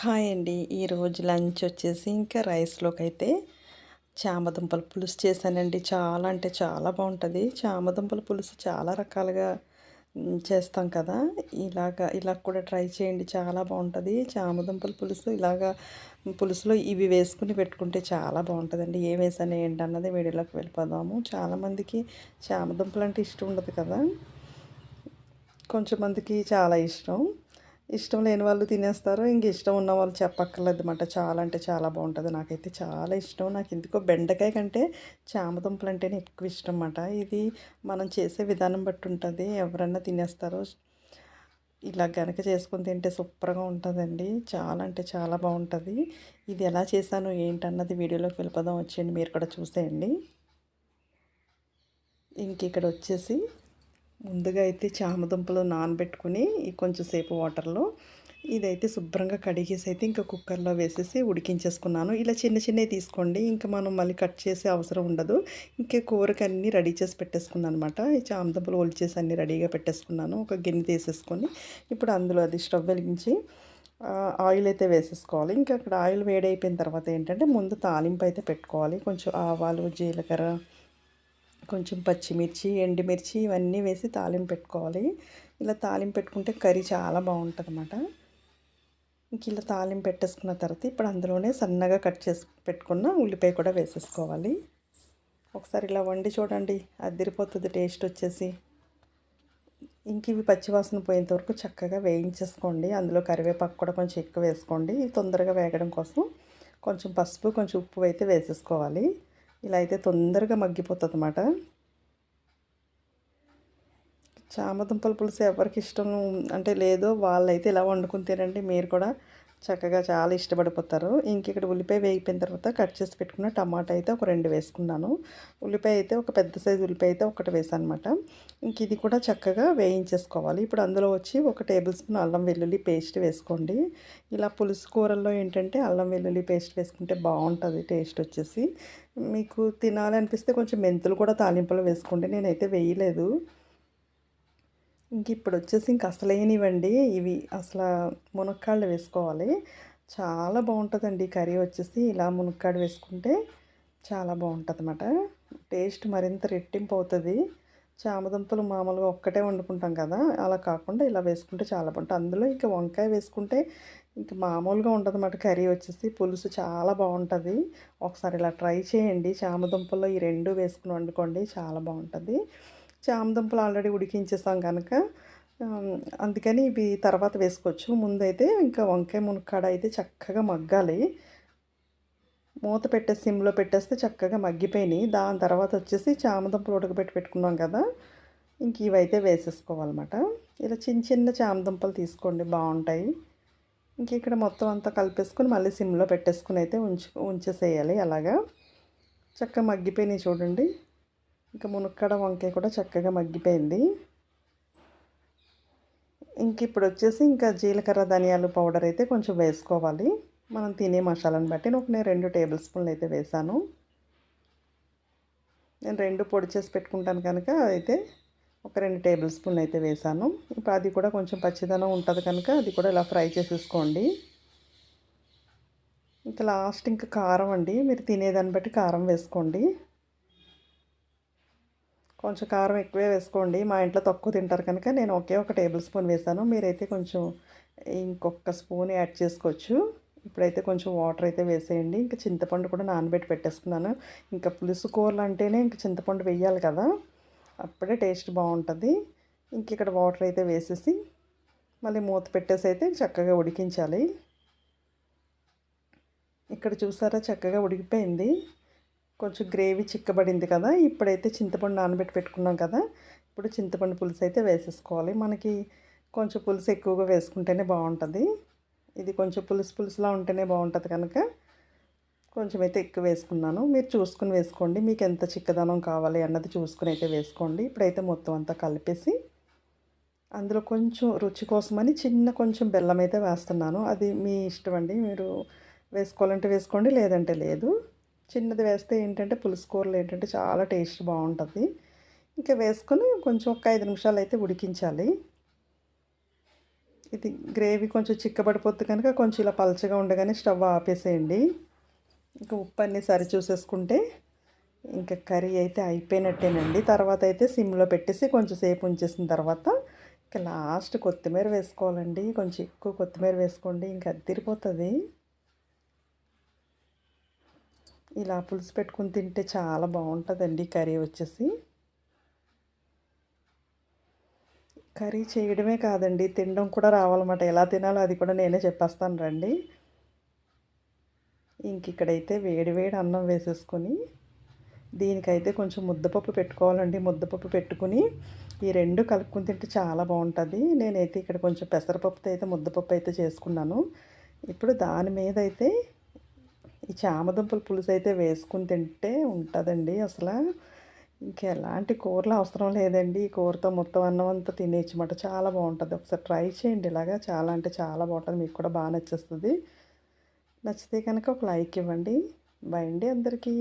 Hi అండి. ఈరోజు lunch వచ్చేసి ఇంకా రైస్లోకి అయితే చామదుంపల పులుసు చేశానండి. చాలా అంటే చాలా బాగుంటుంది చామదుంపల పులుసు చాలా రకాలుగా చేస్తాం కదా. ఇలాగా ఇలా కూడా ట్రై చేయండి. చాలా బాగుంటుంది చామదుంపల పులుసు ఇలాగ పులుసులో ఇవి వేసుకుని పెట్టుకుంటే చాలా బాగుంటుందండి ఏం వేసాను ఏంటి అన్నది వీడియోలోకి వెళ్ళిపోదాము. చాలామందికి చామదుంపలు అంటే ఇష్టం ఉండదు కదా. కొంచెం మందికి చాలా ఇష్టం. ఇష్టం లేని వాళ్ళు తినేస్తారు. ఇంక ఇష్టం ఉన్న వాళ్ళు చెప్పక్కర్లేదు అనమాట చాలా అంటే చాలా బాగుంటుంది. నాకైతే చాలా ఇష్టం. నాకు ఎందుకో బెండకాయ కంటే చామదుంపలు అంటేనే ఎక్కువ ఇష్టం అన్నమాట ఇది మనం చేసే విధానం బట్టి ఉంటుంది. ఎవరన్నా తినేస్తారో. ఇలా గనక చేసుకుని తింటే సూపర్గా ఉంటుందండి. చాలా అంటే చాలా బాగుంటుంది. ఇది ఎలా చేశాను ఏంటన్నది వీడియోలోకి వెళ్ళిపోదాం. వచ్చేయండి. మీరు కూడా చూసేయండి. ఇంక ఇక్కడ వచ్చేసి ముందుగా అయితే చామదుంపలు నానబెట్టుకుని కొంచెంసేపు వాటర్లో ఇదైతే శుభ్రంగా కడిగేసి అయితే ఇంకా కుక్కర్లో వేసేసి ఉడికించేసుకున్నాను. ఇలా చిన్న చిన్నవి తీసుకోండి. ఇంకా మనం మళ్ళీ కట్ చేసే అవసరం ఉండదు. ఇంకా కూరకి అన్నీ రెడీ చేసి పెట్టేసుకున్నాను అనమాట ఈ చామదుంపలు ఒలిచేసి అన్నీ రెడీగా పెట్టేసుకున్నాను. ఒక గిన్నె తీసేసుకొని ఇప్పుడు అందులో అది స్టవ్ వెలిగించి ఆయిల్ అయితే వేసేసుకోవాలి. ఇంకా అక్కడ ఆయిల్ వేడైపోయిన తర్వాత ఏంటంటే ముందు తాలింపు అయితే పెట్టుకోవాలి. కొంచెం ఆవాలు జీలకర్ర కొంచెం పచ్చిమిర్చి ఎండుమిర్చి ఇవన్నీ వేసి తాలింపు పెట్టుకోవాలి. ఇలా తాలింపు పెట్టుకుంటే కర్రీ చాలా బాగుంటుంది అన్నమాట ఇంక ఇలా తాలింపు పెట్టేసుకున్న తర్వాత ఇప్పుడు అందులోనే సన్నగా కట్ చేసి పెట్టుకున్న ఉల్లిపాయ కూడా వేసేసుకోవాలి. ఒకసారి ఇలా వండి చూడండి అదిరిపోతుంది టేస్ట్ వచ్చేసి. ఇంక ఇవి పచ్చివాసన పోయేంత వరకు చక్కగా వేయించేసుకోండి. అందులో కరివేపాకు కూడా కొంచెం ఎక్కువ వేసుకోండి. తొందరగా వేగడం కోసం కొంచెం పసుపు కొంచెం ఉప్పు అయితే వేసేసుకోవాలి. ఇలా అయితే తొందరగా మగ్గిపోతుంది అన్నమాట చామదుంపల పులుసు ఎవరికి ఇష్టం అంటే లేదో వాళ్ళైతే ఇలా వండుకుని తినండి. మీరు కూడా చక్కగా చాలా ఇష్టపడిపోతారు. ఇంక ఇక్కడ ఉల్లిపాయ వేగిపోయిన తర్వాత కట్ చేసి పెట్టుకున్న టమాటా అయితే ఒక రెండు వేసుకున్నాను. ఉల్లిపాయ అయితే ఒక పెద్ద సైజు ఉల్లిపాయ అయితే ఒకటి వేసాను అనమాట ఇంక ఇది కూడా చక్కగా వేయించేసుకోవాలి. ఇప్పుడు అందులో వచ్చి ఒక టేబుల్ స్పూన్ అల్లం వెల్లుల్లి పేస్ట్ వేసుకోండి. ఇలా పులుసు కూరల్లో ఏంటంటే అల్లం వెల్లుల్లి పేస్ట్ వేసుకుంటే బాగుంటుంది టేస్ట్ వచ్చేసి. మీకు తినాలనిపిస్తే కొంచెం మెంతులు కూడా తాలింపులు వేసుకోండి. నేనైతే వేయలేదు. ఇంక ఇప్పుడు వచ్చేసి ఇంక అసలేనివ్వండి ఇవి అసలు మునక్కాళ్ళు వేసుకోవాలి. చాలా బాగుంటుందండి కర్రీ వచ్చేసి. ఇలా మునక్కాడు వేసుకుంటే చాలా బాగుంటుంది అనమాట టేస్ట్ మరింత రెట్టింపు అవుతుంది చామదుంపలు మామూలుగా ఒక్కటే వండుకుంటాం కదా. అలా కాకుండా ఇలా వేసుకుంటే చాలా బాగుంటుంది అందులో ఇంకా వంకాయ వేసుకుంటే ఇంక మామూలుగా ఉంటుంది అన్నమాట కర్రీ వచ్చేసి. పులుసు చాలా బాగుంటుంది ఒకసారి ఇలా ట్రై చేయండి. చామదుంపల్లో ఈ రెండు వేసుకుని వండుకోండి. చాలా బాగుంటుంది చామదుంపలు ఆల్రెడీ ఉడికించేసాం కనుక అందుకని ఇవి తర్వాత వేసుకోవచ్చు. ముందైతే ఇంకా వంకాయ మునక్కాడ అయితే చక్కగా మగ్గాలి. మూత పెట్టే సిమ్లో పెట్టేస్తే చక్కగా మగ్గిపోయినాయి. దాని తర్వాత వచ్చేసి చామదుంపలు ఉడకబెట్టి పెట్టుకున్నాం కదా. ఇంక ఇవైతే వేసేసుకోవాలన్నమాట. ఇలా చిన్న చిన్న చామదుంపలు తీసుకోండి బాగుంటాయి. ఇంక ఇక్కడ మొత్తం అంతా కలిపేసుకొని మళ్ళీ సిమ్లో పెట్టేసుకుని అయితే ఉంచు ఉంచేసేయాలి అలాగా. చక్కగా మగ్గిపోయినాయి చూడండి. ఇంకా మునక్కడ వంకాయ కూడా చక్కగా మగ్గిపోయింది. ఇంక ఇప్పుడు వచ్చేసి ఇంకా జీలకర్ర ధనియాలు పౌడర్ అయితే కొంచెం వేసుకోవాలి. మనం తినే మసాలాను బట్టి ఒక నేను రెండు టేబుల్ స్పూన్లు అయితే వేసాను. నేను రెండు పొడి చేసి పెట్టుకుంటాను కనుక అయితే ఒక రెండు టేబుల్ స్పూన్లు అయితే వేసాను. ఇప్పుడు అది కూడా కొంచెం పచ్చిదనం ఉంటుంది కనుక అది కూడా ఇలా ఫ్రై చేసేసుకోండి. ఇంకా లాస్ట్ ఇంకా కారం అండి. మీరు తినేదాన్ని బట్టి కారం వేసుకోండి. కొంచెం కారం ఎక్కువే వేసుకోండి. మా ఇంట్లో తక్కువ తింటారు కనుక నేను ఒకే ఒక టేబుల్ స్పూన్ వేసాను. మీరైతే కొంచెం ఇంకొక స్పూన్ యాడ్ చేసుకోవచ్చు. ఇప్పుడైతే కొంచెం వాటర్ అయితే వేసేయండి. ఇంకా చింతపండు కూడా నానబెట్టి పెట్టేసుకున్నాను. ఇంకా పులుసు కూరలు అంటేనే ఇంకా చింతపండు వేయాలి కదా. అప్పుడే టేస్ట్ బాగుంటుంది. ఇంక ఇక్కడ వాటర్ అయితే వేసేసి మళ్ళీ మూత పెట్టేసి అయితే చక్కగా ఉడికించాలి. ఇక్కడ చూసారా చక్కగా ఉడికిపోయింది. కొంచెం గ్రేవీ చిక్కబడింది కదా ఇప్పుడైతే చింతపండు నానబెట్టి పెట్టుకున్నాం కదా ఇప్పుడు చింతపండు పులుసు అయితే వేసేసుకోవాలి. మనకి కొంచెం పులుసు ఎక్కువగా వేసుకుంటేనే బాగుంటుంది. ఇది కొంచెం పులుసు పులుసులా ఉంటేనే బాగుంటుంది కనుక కొంచెం అయితే ఎక్కువ వేసుకున్నాను. మీరు చూసుకుని వేసుకోండి మీకు ఎంత చిక్కదనం కావాలి అన్నది చూసుకుని అయితే వేసుకోండి. ఇప్పుడైతే మొత్తం అంతా కలిపేసి అందులో కొంచెం రుచి కోసమని చిన్న కొంచెం బెల్లం అయితే వేస్తున్నాను. అది మీ ఇష్టం అండి మీరు వేసుకోవాలంటే వేసుకోండి లేదంటే లేదు. చిన్నది వేస్తే ఏంటంటే పులుసు కూరలు ఏంటంటే చాలా టేస్ట్ బాగుంటుంది. ఇంకా వేసుకొని కొంచెం ఒక ఐదు నిమిషాలు అయితే ఉడికించాలి. ఇది గ్రేవీ కొంచెం చిక్కబడిపోద్ది కనుక కొంచెం ఇలా పలచగా ఉండగానే స్టవ్ ఆపేసేయండి. ఇంకా ఉప్పు అన్నీ సరి చూసేసుకుంటే ఇంకా కర్రీ అయితే అయిపోయినట్టేనండి. తర్వాత అయితే సిమ్లో పెట్టేసి కొంచెం సేపు ఉంచేసిన తర్వాత ఇంకా లాస్ట్ కొత్తిమీర వేసుకోవాలండి. కొంచెం ఎక్కువ కొత్తిమీర వేసుకోండి ఇంకా అద్దిరిపోతుంది ఇలా పులుసు పెట్టుకుని తింటే చాలా బాగుంటుందండి కర్రీ వచ్చేసి. కర్రీ చేయడమే కాదండి తినడం కూడా రావాలన్నమాట. ఎలా తినాలో అది కూడా నేనే చెప్పేస్తాను రండి. ఇంక ఇక్కడైతే వేడి వేడి అన్నం వేసేసుకొని దీనికైతే కొంచెం ముద్దపప్పు పెట్టుకోవాలండి. ముద్దపప్పు పెట్టుకుని ఈ రెండు కలుపుకుని తింటే చాలా బాగుంటుంది. నేనైతే ఇక్కడ కొంచెం పెసరపప్పుతో అయితే ముద్దపప్పు అయితే చేసుకున్నాను. ఇప్పుడు దాని మీద అయితే ఈ చామదుంపల పులుసు అయితే వేసుకుని తింటే ఉంటుందండి అసలు. ఇంకెలాంటి కూరలు అవసరం లేదండి. ఈ కూరతో మొత్తం అన్నం అంతా తినేయచ్చమాట చాలా బాగుంటుంది. ఒకసారి ట్రై చేయండి ఇలాగా. చాలా అంటే చాలా బాగుంటుంది. మీకు కూడా బాగా నచ్చేస్తుంది. నచ్చితే కనుక ఒక లైక్ ఇవ్వండి. బాయ్ అండి అందరికీ.